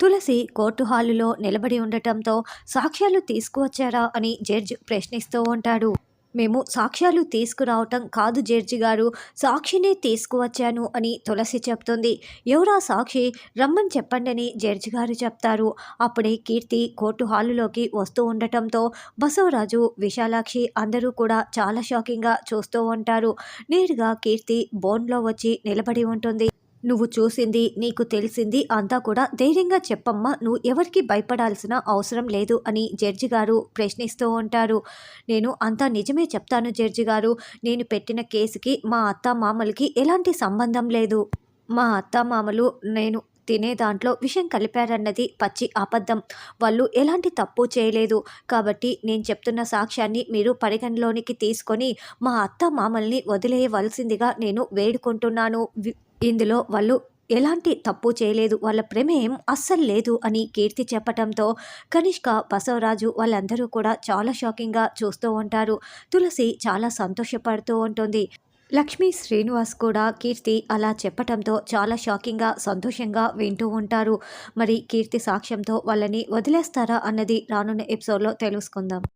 తులసి court హాలులో నిలబడి ఉండటంతో సాక్ష్యాలు తీసుకువచ్చారా అని జడ్జ్ ప్రశ్నిస్తూ ఉంటాడు. మేము సాక్ష్యాలు తీసుకురావటం కాదు జడ్జి గారు సాక్షినే తీసుకువచ్చాను అని తులసి చెప్తుంది. ఎవరా సాక్షి? రమ్మని చెప్పండి అని జడ్జి గారు చెప్తారు. అప్పుడే కీర్తి కోర్టు హాలులోకి వస్తూ ఉండటంతో బసవరాజు విశాలాక్షి అందరూ కూడా చాలా షాకింగ్గా చూస్తూ ఉంటారు. నేరుగా కీర్తి బోన్లో వచ్చి నిలబడి ఉంటుంది. నువ్వు చూసింది నీకు తెలిసింది అంతా కూడా ధైర్యంగా చెప్పమ్మా. నువ్వు ఎవరికి భయపడాల్సిన అవసరం లేదు అని జడ్జి గారు ప్రశ్నిస్తూ ఉంటారు. నేను అంతా నిజమే చెప్తాను జడ్జి గారు. నేను పెట్టిన కేసుకి మా అత్త మామలకి ఎలాంటి సంబంధం లేదు. మా అత్త మామలు నేను తినే దాంట్లో విషం కలిపారన్నది పచ్చి అబద్ధం. వాళ్ళు ఎలాంటి తప్పు చేయలేదు. కాబట్టి నేను చెప్తున్న సాక్ష్యాన్ని మీరు పరిగణలోనికి తీసుకొని మా అత్త మామల్ని వదిలేయవలసిందిగా నేను వేడుకుంటున్నాను. వి- ఇందులో వాళ్ళు ఎలాంటి తప్పు చేయలేదు వాళ్ళ ప్రమేయం అస్సలు లేదు అని కీర్తి చెప్పటంతో కనిష్క బసవరాజు వాళ్ళందరూ కూడా చాలా షాకింగ్గా చూస్తూ ఉంటారు. తులసి చాలా సంతోషపడుతూ ఉంటుంది. లక్ష్మీ శ్రీనివాస్ కూడా కీర్తి అలా చెప్పటంతో చాలా షాకింగ్గా సంతోషంగా వింటూ ఉంటారు. మరి కీర్తి సాక్ష్యంతో వాళ్ళని వదిలేస్తారా అన్నది రానున్న ఎపిసోడ్లో తెలుసుకుందాం.